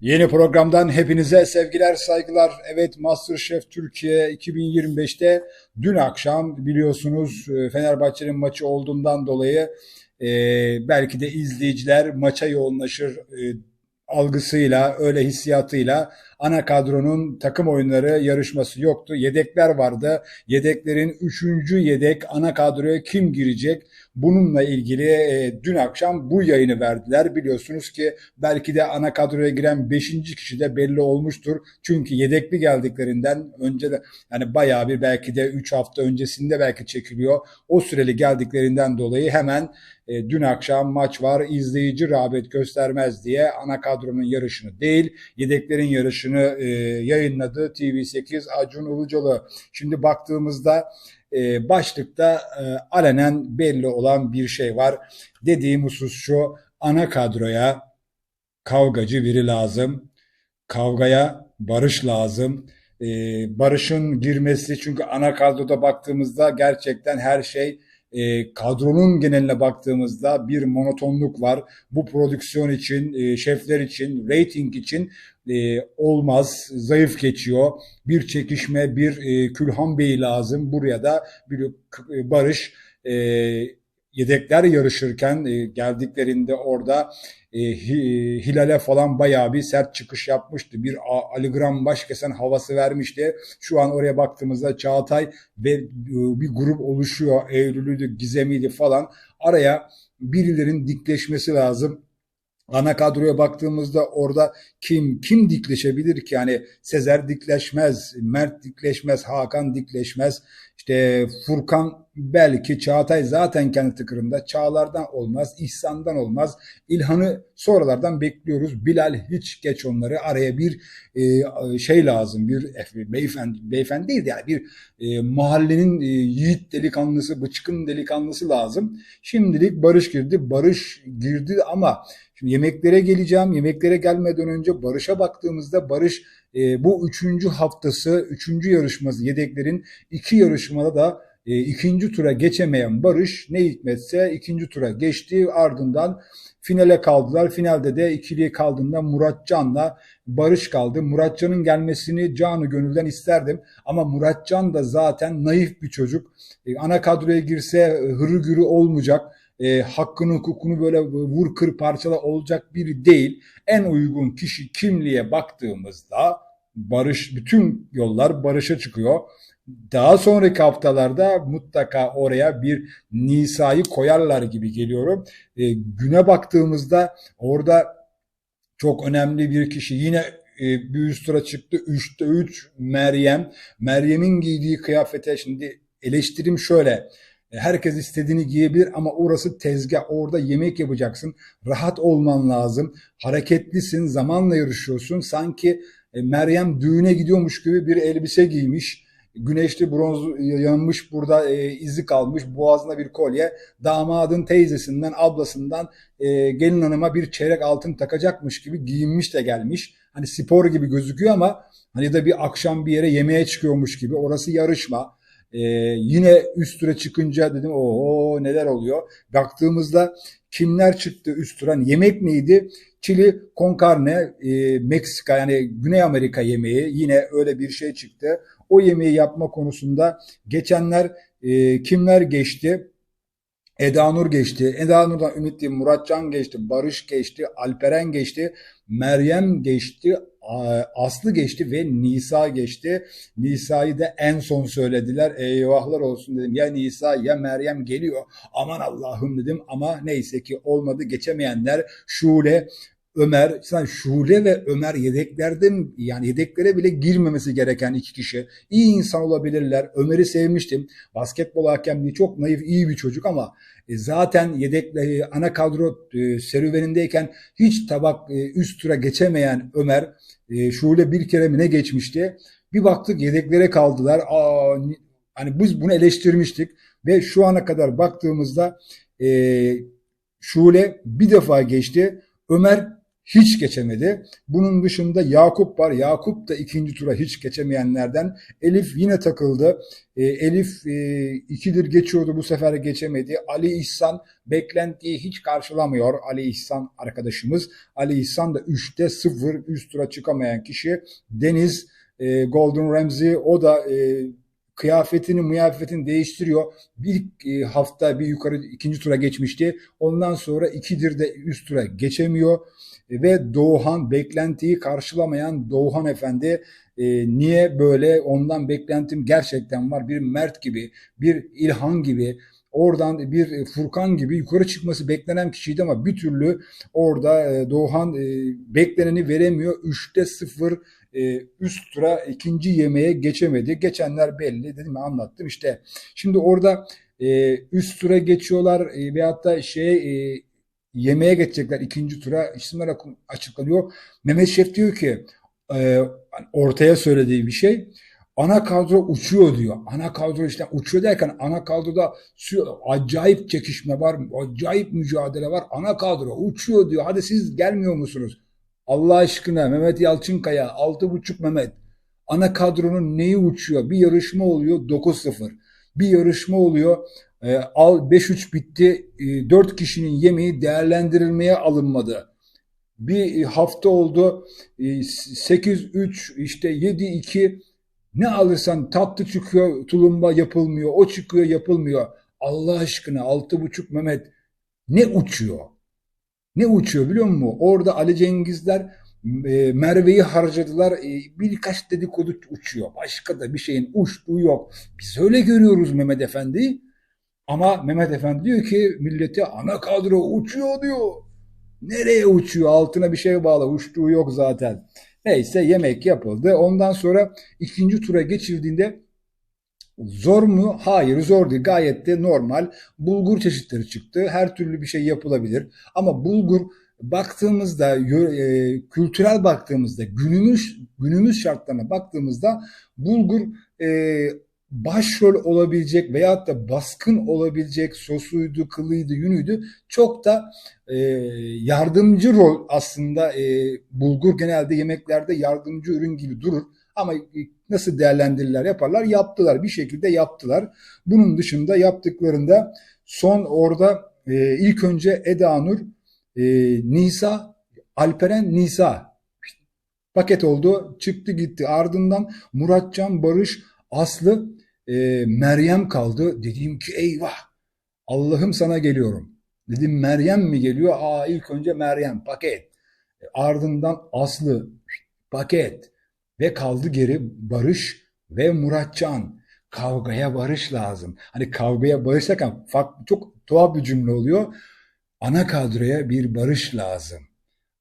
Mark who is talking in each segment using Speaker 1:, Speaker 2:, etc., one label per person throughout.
Speaker 1: Yeni programdan hepinize sevgiler, saygılar. Evet Masterchef Türkiye 2025'te dün akşam biliyorsunuz e, Fenerbahçe'nin maçı olduğundan dolayı e, belki de izleyiciler maça yoğunlaşır e, algısıyla, öyle hissiyatıyla ana kadronun takım oyunları yarışması yoktu. Yedekler vardı. Yedeklerin üçüncü yedek ana kadroya kim girecek? Bununla ilgili e, dün akşam bu yayını verdiler. Biliyorsunuz ki belki de ana kadroya giren beşinci kişi de belli olmuştur. Çünkü yedekli geldiklerinden önce de yani bayağı bir belki de üç hafta öncesinde belki çekiliyor. O süreli geldiklerinden dolayı hemen e, dün akşam maç var izleyici rağbet göstermez diye ana kadronun yarışını değil yedeklerin yarışını e, yayınladı TV8 Acun Ilıcalı. Şimdi baktığımızda e, başlıkta e, alenen belli olan bir şey var. Dediğim husus şu ana kadroya kavgacı biri lazım. Kavgaya barış lazım. E, barışın girmesi çünkü ana kadroda baktığımızda gerçekten her şey e, kadronun geneline baktığımızda bir monotonluk var. Bu prodüksiyon için, e, şefler için, rating için e, olmaz, zayıf geçiyor. Bir çekişme, bir e, Külhan Bey lazım. Buraya da bir e, Barış e, yedekler yarışırken e, geldiklerinde orada e, Hilal'e falan bayağı bir sert çıkış yapmıştı. Bir Ali Gram başkesen havası vermişti. Şu an oraya baktığımızda Çağatay ve e, bir grup oluşuyor. Eylül'üydü, Gizem'iydi falan. Araya birilerin dikleşmesi lazım. Ana kadroya baktığımızda orada kim kim dikleşebilir ki? Yani Sezer dikleşmez, Mert dikleşmez, Hakan dikleşmez. İşte Furkan belki Çağatay zaten kendi tıkırında. Çağlardan olmaz, İhsan'dan olmaz. İlhan'ı sonralardan bekliyoruz. Bilal hiç geç onları. Araya bir e, şey lazım. Bir beyefendi, beyefendi değil de yani bir e, mahallenin e, yiğit delikanlısı, bıçkın delikanlısı lazım. Şimdilik Barış girdi. Barış girdi ama Şimdi yemeklere geleceğim. Yemeklere gelmeden önce Barış'a baktığımızda Barış e, bu üçüncü haftası, üçüncü yarışması yedeklerin iki yarışmada da e, ikinci tura geçemeyen Barış ne hikmetse ikinci tura geçti. Ardından finale kaldılar. Finalde de ikiliye kaldığında Muratcan'la Barış kaldı. Muratcan'ın gelmesini canı gönülden isterdim. Ama Muratcan da zaten naif bir çocuk. E, ana kadroya girse hırı gürü olmayacak e, hakkını hukukunu böyle vur kır parçala olacak biri değil. En uygun kişi kimliğe baktığımızda barış bütün yollar barışa çıkıyor. Daha sonraki haftalarda mutlaka oraya bir Nisa'yı koyarlar gibi geliyorum. E, güne baktığımızda orada çok önemli bir kişi yine e, bir üst tura çıktı. Üçte üç Meryem. Meryem'in giydiği kıyafete şimdi eleştirim şöyle. E, herkes istediğini giyebilir ama orası tezgah. Orada yemek yapacaksın. Rahat olman lazım. Hareketlisin. Zamanla yarışıyorsun. Sanki e, Meryem düğüne gidiyormuş gibi bir elbise giymiş. Güneşli bronz yanmış burada e, izi kalmış boğazına bir kolye damadın teyzesinden ablasından e, gelin hanıma bir çeyrek altın takacakmış gibi giyinmiş de gelmiş hani spor gibi gözüküyor ama hani da bir akşam bir yere yemeğe çıkıyormuş gibi orası yarışma ee, yine üst tura çıkınca dedim o neler oluyor. Baktığımızda kimler çıktı üst tura? Yemek neydi? Chili con carne, e, Meksika yani Güney Amerika yemeği yine öyle bir şey çıktı. O yemeği yapma konusunda geçenler e, kimler geçti? Eda Nur geçti. Eda Nur'dan Ümitli, Muratcan geçti. Barış geçti. Alperen geçti. Meryem geçti. Aslı geçti ve Nisa geçti. Nisa'yı da en son söylediler. Eyvahlar olsun dedim. Ya Nisa ya Meryem geliyor. Aman Allah'ım dedim ama neyse ki olmadı. Geçemeyenler Şule, Ömer, sen Şule ve Ömer yedeklerden yani yedeklere bile girmemesi gereken iki kişi. İyi insan olabilirler. Ömer'i sevmiştim. Basketbol hakemliği çok naif, iyi bir çocuk ama e, zaten yedek e, ana kadro e, serüvenindeyken hiç tabak üst tura geçemeyen Ömer Şule bir kere mi ne geçmişti? Bir baktık yedeklere kaldılar. Aa, hani biz bunu eleştirmiştik ve şu ana kadar baktığımızda Şule bir defa geçti. Ömer hiç geçemedi. Bunun dışında Yakup var. Yakup da ikinci tura hiç geçemeyenlerden. Elif yine takıldı. E, Elif e, ikidir geçiyordu bu sefer geçemedi. Ali İhsan beklentiyi hiç karşılamıyor. Ali İhsan arkadaşımız. Ali İhsan da 3'te 0 üst tura çıkamayan kişi. Deniz e, Golden Ramsey o da e, kıyafetini, mıyafetini değiştiriyor. Bir e, hafta bir yukarı ikinci tura geçmişti. Ondan sonra ikidir de üst tura geçemiyor. Ve Doğuhan beklentiyi karşılamayan Doğuhan Efendi e, niye böyle ondan beklentim gerçekten var. Bir Mert gibi, bir İlhan gibi oradan bir Furkan gibi yukarı çıkması beklenen kişiydi ama bir türlü orada e, Doğuhan e, bekleneni veremiyor. 3'te 0 e, üst tura ikinci yemeğe geçemedi. Geçenler belli dedim anlattım işte. Şimdi orada e, üst tura geçiyorlar e, veyahut da şey e, yemeğe geçecekler ikinci tura isimler açıklanıyor. Mehmet Şef diyor ki e, ortaya söylediği bir şey ana kadro uçuyor diyor. Ana kadro işte uçuyor derken ana kadroda acayip çekişme var, acayip mücadele var. Ana kadro uçuyor diyor. Hadi siz gelmiyor musunuz? Allah aşkına Mehmet Yalçınkaya 6.5 Mehmet. Ana kadronun neyi uçuyor? Bir yarışma oluyor 9-0. Bir yarışma oluyor e, al 5-3 bitti. E, 4 kişinin yemeği değerlendirilmeye alınmadı. Bir hafta oldu. E, 8-3 işte 7-2 ne alırsan tatlı çıkıyor tulumba yapılmıyor. O çıkıyor yapılmıyor. Allah aşkına 6.5 Mehmet ne uçuyor? Ne uçuyor biliyor musun? Orada Ali Cengizler e, Merve'yi harcadılar. E, birkaç dedikodu uçuyor. Başka da bir şeyin uçtuğu yok. Biz öyle görüyoruz Mehmet Efendi. Ama Mehmet Efendi diyor ki millete ana kadro uçuyor diyor. Nereye uçuyor? Altına bir şey bağlı. Uçtuğu yok zaten. Neyse yemek yapıldı. Ondan sonra ikinci tura geçirdiğinde Zor mu? Hayır zor değil. Gayet de normal. Bulgur çeşitleri çıktı. Her türlü bir şey yapılabilir. Ama bulgur baktığımızda e, kültürel baktığımızda günümüz günümüz şartlarına baktığımızda bulgur e, başrol olabilecek veyahut da baskın olabilecek sosuydu, kılıydı, yünüydü çok da e, yardımcı rol aslında e, bulgur genelde yemeklerde yardımcı ürün gibi durur. Ama nasıl değerlendirirler yaparlar? Yaptılar. Bir şekilde yaptılar. Bunun dışında yaptıklarında son orada e, ilk önce Eda Nur, e, Nisa, Alperen Nisa paket oldu. Çıktı gitti. Ardından Muratcan, Barış, Aslı, e, Meryem kaldı. Dedim ki eyvah Allah'ım sana geliyorum. Dedim Meryem mi geliyor? Aa ilk önce Meryem paket. E, ardından Aslı paket. Ve kaldı geri Barış ve Muratcan. Kavgaya barış lazım. Hani kavgaya barış derken çok tuhaf bir cümle oluyor. Ana kadroya bir barış lazım.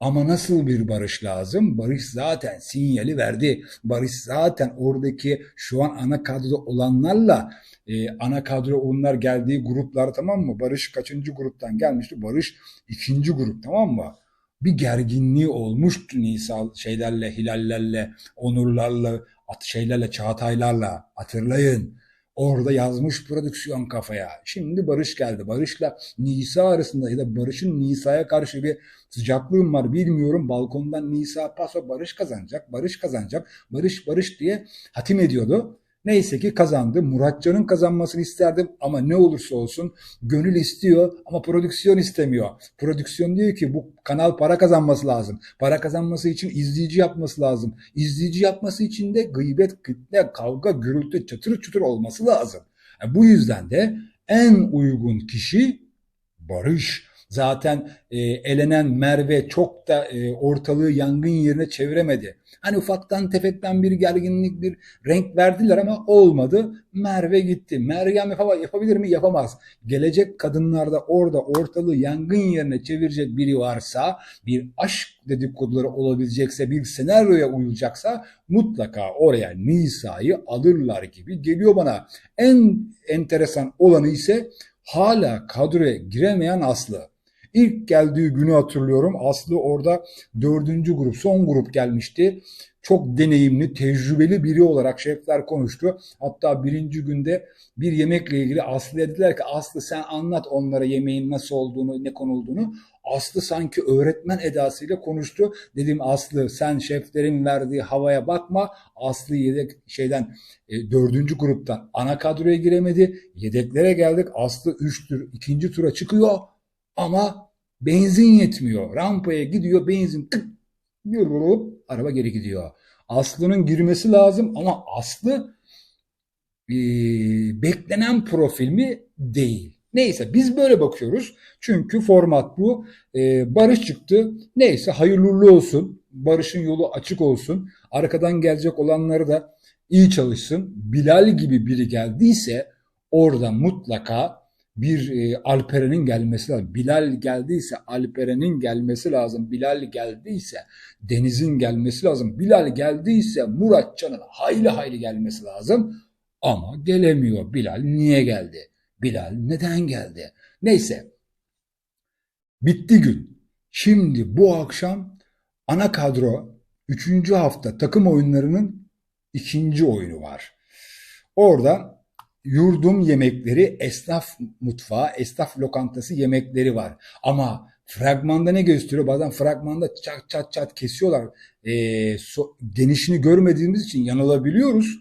Speaker 1: Ama nasıl bir barış lazım? Barış zaten sinyali verdi. Barış zaten oradaki şu an ana kadroda olanlarla e, ana kadro onlar geldiği gruplar tamam mı? Barış kaçıncı gruptan gelmişti? Barış ikinci grup tamam mı? bir gerginliği olmuştu Nisa şeylerle, Hilallerle, Onurlarla, at şeylerle, Çağataylarla hatırlayın. Orada yazmış prodüksiyon kafaya. Şimdi Barış geldi. Barış'la Nisa arasında ya da Barış'ın Nisa'ya karşı bir sıcaklığım var bilmiyorum. Balkondan Nisa paso Barış kazanacak, Barış kazanacak, Barış Barış diye hatim ediyordu. Neyse ki kazandı. Muratcan'ın kazanmasını isterdim ama ne olursa olsun gönül istiyor ama prodüksiyon istemiyor. Prodüksiyon diyor ki bu kanal para kazanması lazım. Para kazanması için izleyici yapması lazım. İzleyici yapması için de gıybet, kitle, kavga, gürültü, çatır çutur olması lazım. Yani bu yüzden de en uygun kişi Barış. Zaten e, elenen Merve çok da e, ortalığı yangın yerine çeviremedi. Hani ufaktan tefekten bir gerginlik, bir renk verdiler ama olmadı. Merve gitti. Meryem yapabilir mi? Yapamaz. Gelecek kadınlarda orada ortalığı yangın yerine çevirecek biri varsa, bir aşk dedikoduları olabilecekse, bir senaryoya uyulacaksa mutlaka oraya Nisa'yı alırlar gibi geliyor bana. En enteresan olanı ise hala kadroya giremeyen Aslı. İlk geldiği günü hatırlıyorum. Aslı orada dördüncü grup, son grup gelmişti. Çok deneyimli, tecrübeli biri olarak şefler konuştu. Hatta birinci günde bir yemekle ilgili Aslı'ya dediler ki Aslı sen anlat onlara yemeğin nasıl olduğunu, ne konulduğunu. Aslı sanki öğretmen edasıyla konuştu. Dedim Aslı sen şeflerin verdiği havaya bakma. Aslı yedek şeyden e, dördüncü gruptan ana kadroya giremedi. Yedeklere geldik. Aslı 3 tur ikinci tura çıkıyor ama benzin yetmiyor. Rampaya gidiyor benzin tık yürüp araba geri gidiyor. Aslı'nın girmesi lazım ama Aslı e, beklenen profil mi değil. Neyse biz böyle bakıyoruz. Çünkü format bu. E, Barış çıktı. Neyse hayırlı olsun. Barış'ın yolu açık olsun. Arkadan gelecek olanları da iyi çalışsın. Bilal gibi biri geldiyse orada mutlaka bir e, Alperen'in gelmesi lazım. Bilal geldiyse Alperen'in gelmesi lazım. Bilal geldiyse Deniz'in gelmesi lazım. Bilal geldiyse Muratcan'ın hayli hayli gelmesi lazım. Ama gelemiyor. Bilal niye geldi? Bilal neden geldi? Neyse. Bitti gün. Şimdi bu akşam ana kadro 3. hafta takım oyunlarının ikinci oyunu var. Orada yurdum yemekleri, esnaf mutfağı, esnaf lokantası yemekleri var. Ama fragmanda ne gösteriyor? Bazen fragmanda çat çat çat kesiyorlar. E, so, genişini görmediğimiz için yanılabiliyoruz.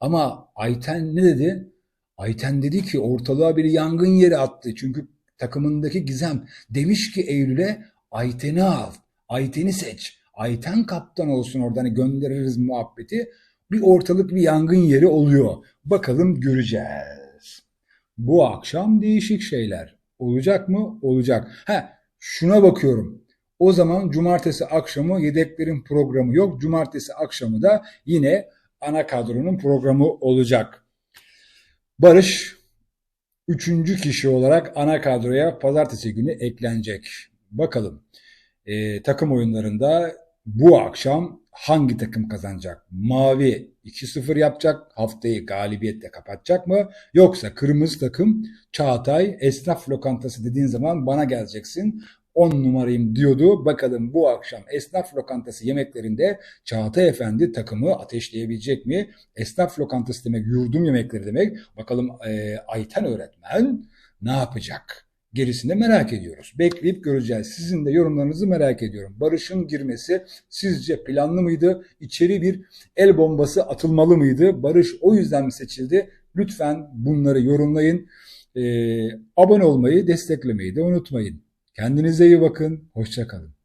Speaker 1: Ama Ayten ne dedi? Ayten dedi ki ortalığa bir yangın yeri attı. Çünkü takımındaki Gizem demiş ki Eylül'e Ayten'i al. Ayten'i seç. Ayten kaptan olsun oradan hani göndeririz muhabbeti. Bir ortalık bir yangın yeri oluyor. Bakalım göreceğiz. Bu akşam değişik şeyler. Olacak mı? Olacak. Ha, şuna bakıyorum. O zaman cumartesi akşamı yedeklerin programı yok. Cumartesi akşamı da yine ana kadronun programı olacak. Barış üçüncü kişi olarak ana kadroya pazartesi günü eklenecek. Bakalım e, takım oyunlarında bu akşam hangi takım kazanacak? Mavi 2-0 yapacak, haftayı galibiyetle kapatacak mı? Yoksa kırmızı takım Çağatay esnaf lokantası dediğin zaman bana geleceksin. 10 numarayım diyordu. Bakalım bu akşam esnaf lokantası yemeklerinde Çağatay Efendi takımı ateşleyebilecek mi? Esnaf lokantası demek yurdum yemekleri demek. Bakalım e, Ayten öğretmen ne yapacak? Gerisini merak ediyoruz. Bekleyip göreceğiz. Sizin de yorumlarınızı merak ediyorum. Barış'ın girmesi sizce planlı mıydı? İçeri bir el bombası atılmalı mıydı? Barış o yüzden mi seçildi? Lütfen bunları yorumlayın. Ee, abone olmayı, desteklemeyi de unutmayın. Kendinize iyi bakın. Hoşçakalın.